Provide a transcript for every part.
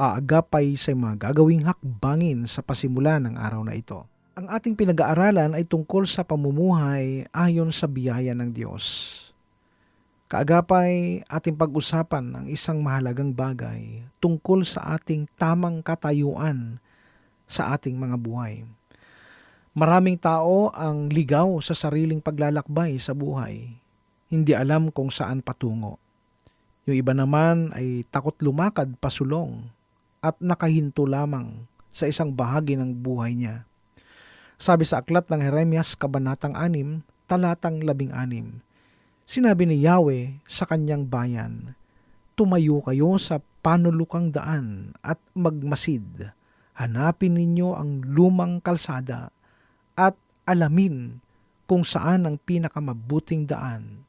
aagapay sa mga gagawing hakbangin sa pasimula ng araw na ito. Ang ating pinag-aaralan ay tungkol sa pamumuhay ayon sa biyaya ng Diyos. Kaagapay, ating pag-usapan ang isang mahalagang bagay tungkol sa ating tamang katayuan sa ating mga buhay. Maraming tao ang ligaw sa sariling paglalakbay sa buhay hindi alam kung saan patungo. Yung iba naman ay takot lumakad pasulong at nakahinto lamang sa isang bahagi ng buhay niya. Sabi sa aklat ng Jeremias Kabanatang 6, talatang 16, Sinabi ni Yahweh sa kanyang bayan, Tumayo kayo sa panulukang daan at magmasid. Hanapin ninyo ang lumang kalsada at alamin kung saan ang pinakamabuting daan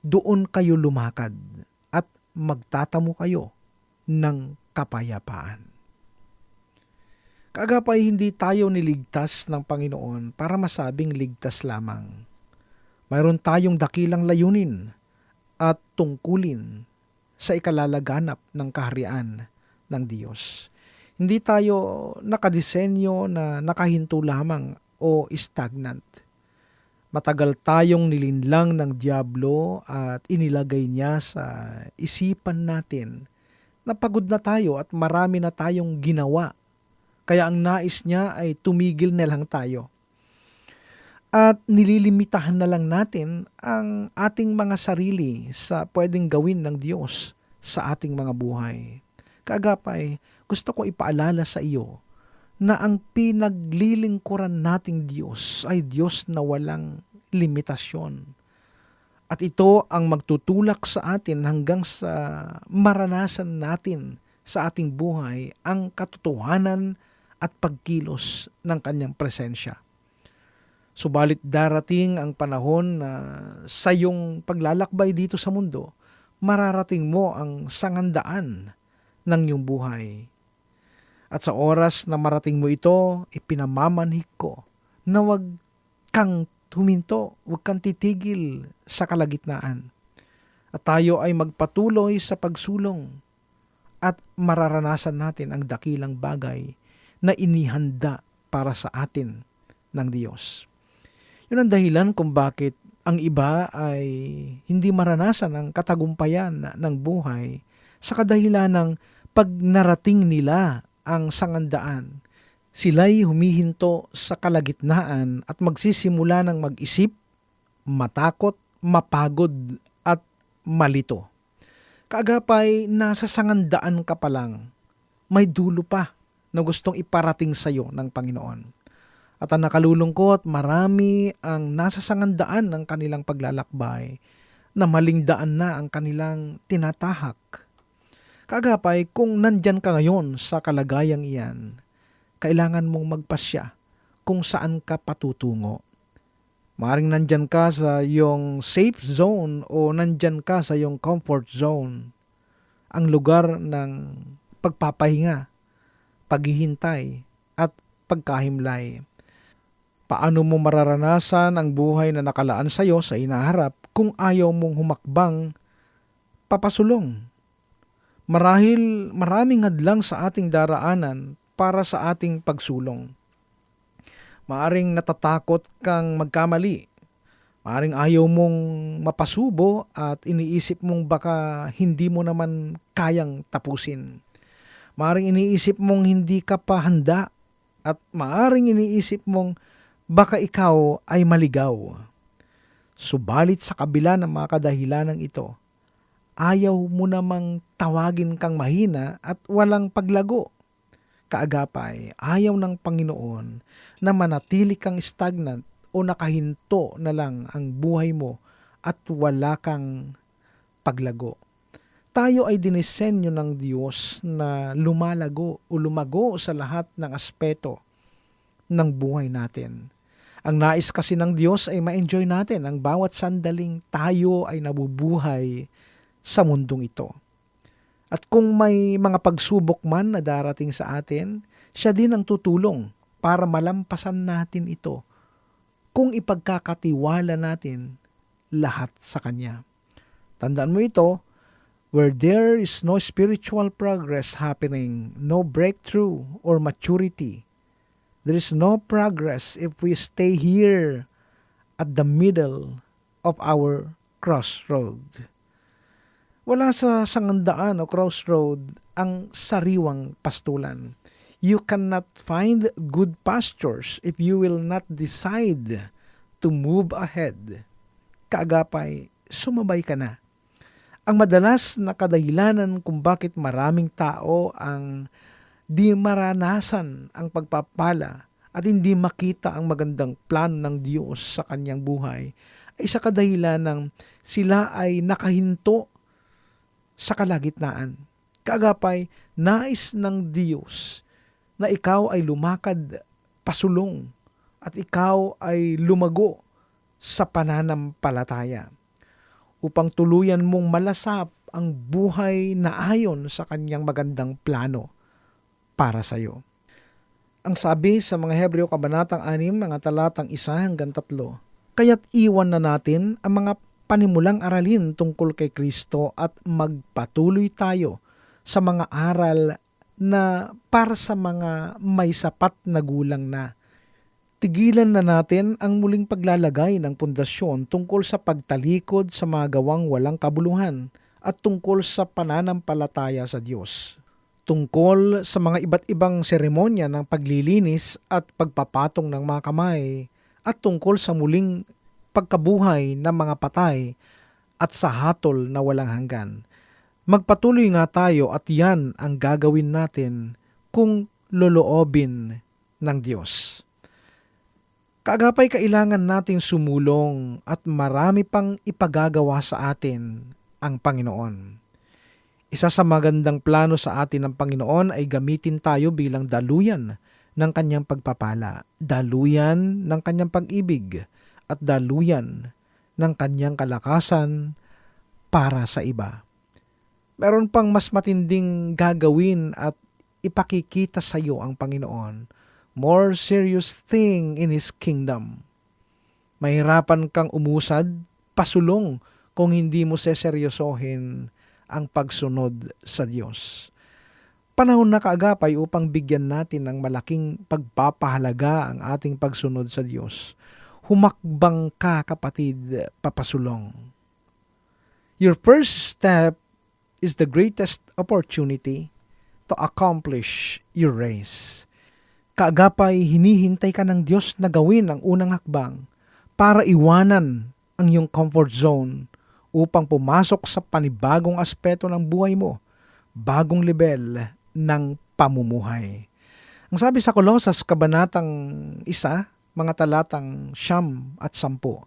doon kayo lumakad at magtatamo kayo ng kapayapaan. Kagapay hindi tayo niligtas ng Panginoon para masabing ligtas lamang. Mayroon tayong dakilang layunin at tungkulin sa ikalalaganap ng kaharian ng Diyos. Hindi tayo nakadisenyo na nakahinto lamang o stagnant Matagal tayong nilinlang ng Diablo at inilagay niya sa isipan natin na pagod na tayo at marami na tayong ginawa. Kaya ang nais niya ay tumigil na lang tayo. At nililimitahan na lang natin ang ating mga sarili sa pwedeng gawin ng Diyos sa ating mga buhay. Kagapay, gusto ko ipaalala sa iyo na ang pinaglilingkuran nating Diyos ay Diyos na walang limitasyon. At ito ang magtutulak sa atin hanggang sa maranasan natin sa ating buhay ang katotohanan at pagkilos ng kanyang presensya. Subalit darating ang panahon na sa iyong paglalakbay dito sa mundo, mararating mo ang sangandaan ng iyong buhay at sa oras na marating mo ito, ipinamamanhik ko na wag kang huminto, wag kang titigil sa kalagitnaan. At tayo ay magpatuloy sa pagsulong at mararanasan natin ang dakilang bagay na inihanda para sa atin ng Diyos. Yun ang dahilan kung bakit ang iba ay hindi maranasan ang katagumpayan ng buhay sa kadahilan ng pag narating nila ang sangandaan. Sila'y humihinto sa kalagitnaan at magsisimula ng mag-isip, matakot, mapagod at malito. Kaagapay, nasa sangandaan ka pa lang, may dulo pa na gustong iparating sa iyo ng Panginoon. At ang nakalulungkot, marami ang nasa sangandaan ng kanilang paglalakbay na maling daan na ang kanilang tinatahak Kagapay, kung nandyan ka ngayon sa kalagayang iyan, kailangan mong magpasya kung saan ka patutungo. Maring nandyan ka sa yung safe zone o nandyan ka sa yung comfort zone. Ang lugar ng pagpapahinga, paghihintay, at pagkahimlay. Paano mo mararanasan ang buhay na nakalaan sa iyo sa inaharap kung ayaw mong humakbang papasulong? Marahil maraming hadlang sa ating daraanan para sa ating pagsulong. Maaring natatakot kang magkamali. Maaring ayaw mong mapasubo at iniisip mong baka hindi mo naman kayang tapusin. Maaring iniisip mong hindi ka pa handa at maaring iniisip mong baka ikaw ay maligaw. Subalit sa kabila ng mga kadahilanang ito, ayaw mo namang tawagin kang mahina at walang paglago. Kaagapay, ayaw ng Panginoon na manatili kang stagnant o nakahinto na lang ang buhay mo at wala kang paglago. tayo ay dinisenyo ng Diyos na lumalago o lumago sa lahat ng aspeto ng buhay natin. Ang nais kasi ng Diyos ay ma-enjoy natin ang bawat sandaling tayo ay nabubuhay sa mundong ito. At kung may mga pagsubok man na darating sa atin, siya din ang tutulong para malampasan natin ito kung ipagkakatiwala natin lahat sa Kanya. Tandaan mo ito, where there is no spiritual progress happening, no breakthrough or maturity, there is no progress if we stay here at the middle of our crossroad. Wala sa sangandaan o crossroad ang sariwang pastulan. You cannot find good pastures if you will not decide to move ahead. Kaagapay, sumabay ka na. Ang madalas na kadahilanan kung bakit maraming tao ang di maranasan ang pagpapala at hindi makita ang magandang plan ng Diyos sa kanyang buhay ay sa kadahilan ng sila ay nakahinto sa kalagitnaan. Kaagapay, nais ng Diyos na ikaw ay lumakad pasulong at ikaw ay lumago sa pananampalataya upang tuluyan mong malasap ang buhay na ayon sa kanyang magandang plano para sa iyo. Ang sabi sa mga Hebreo Kabanatang 6, mga talatang 1 hanggang 3, Kaya't iwan na natin ang mga panimulang aralin tungkol kay Kristo at magpatuloy tayo sa mga aral na para sa mga may sapat na gulang na. Tigilan na natin ang muling paglalagay ng pundasyon tungkol sa pagtalikod sa mga gawang walang kabuluhan at tungkol sa pananampalataya sa Diyos. Tungkol sa mga iba't ibang seremonya ng paglilinis at pagpapatong ng mga kamay at tungkol sa muling pagkabuhay ng mga patay at sa hatol na walang hanggan. Magpatuloy nga tayo at yan ang gagawin natin kung loloobin ng Diyos. Kaagapay kailangan nating sumulong at marami pang ipagagawa sa atin ang Panginoon. Isa sa magandang plano sa atin ng Panginoon ay gamitin tayo bilang daluyan ng kanyang pagpapala, daluyan ng kanyang pag-ibig, at daluyan ng kanyang kalakasan para sa iba. Meron pang mas matinding gagawin at ipakikita sa iyo ang Panginoon more serious thing in His kingdom. Mahirapan kang umusad, pasulong kung hindi mo seseryosohin ang pagsunod sa Diyos. Panahon na kaagapay upang bigyan natin ng malaking pagpapahalaga ang ating pagsunod sa Diyos. Humakbang ka kapatid, papasulong. Your first step is the greatest opportunity to accomplish your race kaagapay hinihintay ka ng Diyos na gawin ang unang hakbang para iwanan ang iyong comfort zone upang pumasok sa panibagong aspeto ng buhay mo, bagong level ng pamumuhay. Ang sabi sa Kolosas, Kabanatang isa, mga talatang siyam at sampu,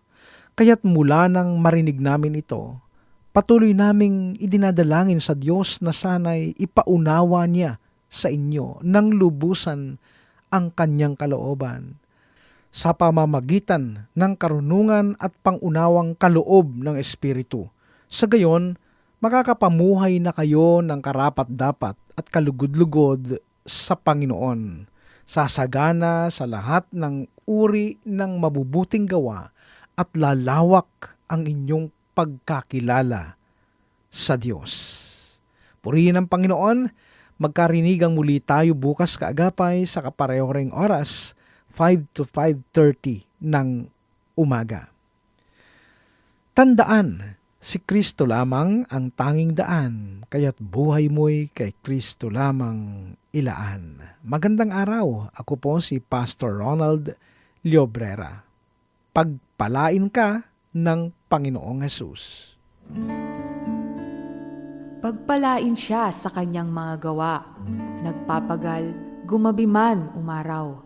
kaya't mula nang marinig namin ito, patuloy naming idinadalangin sa Diyos na sana'y ipaunawa niya sa inyo ng lubusan ang kanyang kalooban sa pamamagitan ng karunungan at pangunawang kaloob ng Espiritu. Sa gayon, makakapamuhay na kayo ng karapat-dapat at kalugod-lugod sa Panginoon, sasagana sa lahat ng uri ng mabubuting gawa at lalawak ang inyong pagkakilala sa Diyos. Purihin ang Panginoon Magkarinigang muli tayo bukas kaagapay sa kapareho ring oras, 5 to 5.30 ng umaga. Tandaan, si Kristo lamang ang tanging daan, kaya't buhay mo'y kay Kristo lamang ilaan. Magandang araw, ako po si Pastor Ronald Liobrera. Pagpalain ka ng Panginoong Hesus. Pagpalain siya sa kanyang mga gawa. Nagpapagal, gumabi man umaraw.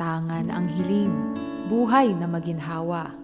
Tangan ang hiling, buhay na maginhawa.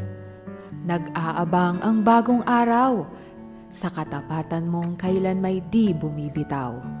Nag-aabang ang bagong araw, sa katapatan mong kailan may di bumibitaw.